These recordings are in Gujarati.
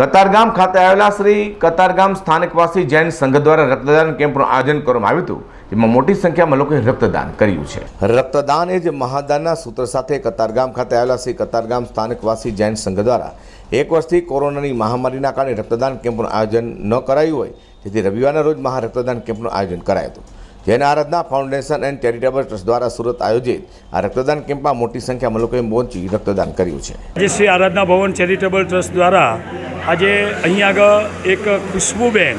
કતારગામ ખાતે આવેલા શ્રી કતારગામ સ્થાનકવાસી જૈન સંઘ દ્વારા રક્તદાન કેમ્પનું આયોજન કરવામાં આવ્યું હતું જેમાં મોટી સંખ્યામાં લોકોએ રક્તદાન કર્યું છે. રક્તદાન એ જ મહાદાનના સૂત્ર સાથે કતારગામ ખાતે આવેલા શ્રી કતારગામ સ્થાનકવાસી જૈન સંઘ દ્વારા એક વર્ષથી કોરોનાની મહામારીના કારણે રક્તદાન કેમ્પનું આયોજન ન કરાયું હોય જેથી રવિવારના રોજ મહા રક્તદાન કેમ્પનું આયોજન કરાયું હતું. Jain Aradhana foundation and charitable trust દ્વારા સુરત આયોજિત આ રક્તદાન કેમ્પમાં મોટી સંખ્યામાં લોકોએ પહોંચી રક્તદાન કર્યું છે. આજે શ્રી આરાધના ભવન ચેરિટેબલ ટ્રસ્ટ દ્વારા આજે અહીં આગળ એક ખુશ્બુબેન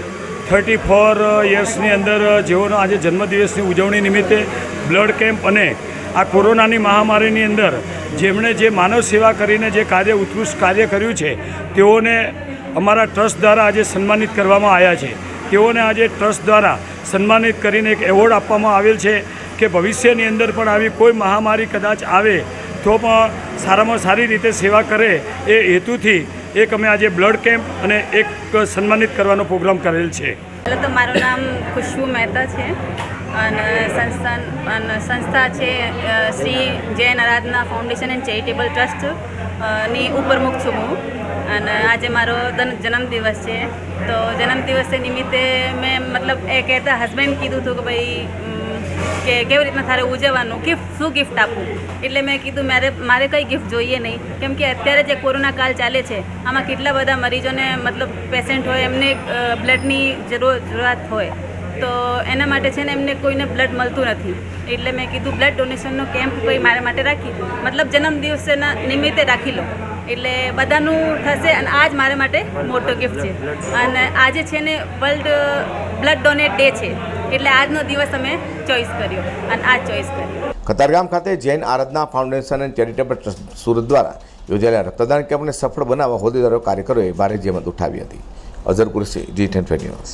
થર્ટી ફોર યર્સની અંદર જેઓનો આજે જન્મદિવસની ઉજવણી નિમિત્તે બ્લડ કેમ્પ અને આ કોરોનાની મહામારીની અંદર જેમણે જે માનવ સેવા કરીને જે કાર્ય ઉત્કૃષ્ટ કાર્ય કર્યું છે, તેઓને અમારા ટ્રસ્ટ દ્વારા આજે સન્માનિત કરવામાં આવ્યા છે. તેઓને આજે ટ્રસ્ટ દ્વારા સન્માનિત કરીને એક એવોર્ડ આપવામાં આવેલ છે કે ભવિષ્યની અંદર પણ આવી કોઈ મહામારી કદાચ આવે તો પણ સારામાં સારી રીતે સેવા કરે એ હેતુથી એક અમે આજે બ્લડ કેમ્પ અને એક સન્માનિત કરવાનો પ્રોગ્રામ કરેલ છે. પહેલાં તો મારું નામ ખુશ્બુ મહેતા છે અને સંસ્થાન અને સંસ્થા છે Shri Jain Aradhana foundation and charitable ટ્રસ્ટની ઉપરમુખ છું હું. અને આજે મારો જન્મદિવસ છે. તો જન્મદિવસ નિમિત્તે મેં મતલબ એ કહેતા હસબન્ડ કીધું હતું કે ભાઈ કે કેવી રીતના તારે ઉજવવાનું ગિફ્ટ શું ગિફ્ટ આપવું? એટલે મેં કીધું, મારે મારે કંઈ ગિફ્ટ જોઈએ નહીં. કેમ કે અત્યારે જે કોરોના કાળ ચાલે છે, આમાં કેટલા બધા મરીજોને મતલબ પેશન્ટ હોય, એમને બ્લડની જરૂર, જરૂરિયાત હોય. તો એના માટે છે ને એમને કોઈને બ્લડ મળતું નથી. એટલે મેં કીધું બ્લડ ડોનેશનનો કેમ્પ કોઈ મારા માટે રાખી? મતલબ જન્મદિવસના નિમિત્તે રાખી લો. એટલે બધાનું થશે અને આ જ મારા માટે મોટો ગિફ્ટ છે. અને આજે છે ને વર્લ્ડ બ્લડ ડોનેટ ડે છે. એટલે આજનો દિવસ અમે ચોઈસ કર્યો. અને આ ચોઈસ કર્યો. કતારગામ ખાતે જૈન આરાધના ફાઉન્ડેશન અને ચેરિટેબલ ટ્રસ્ટ સુરત દ્વારા યોજાયેલા રક્તદાન કેમ્પને સફળ બનાવવા હોદ્દેદારો કાર્યકરોએ ભારે જેમત ઉઠાવી હતી. Azhar Qureshi G ten news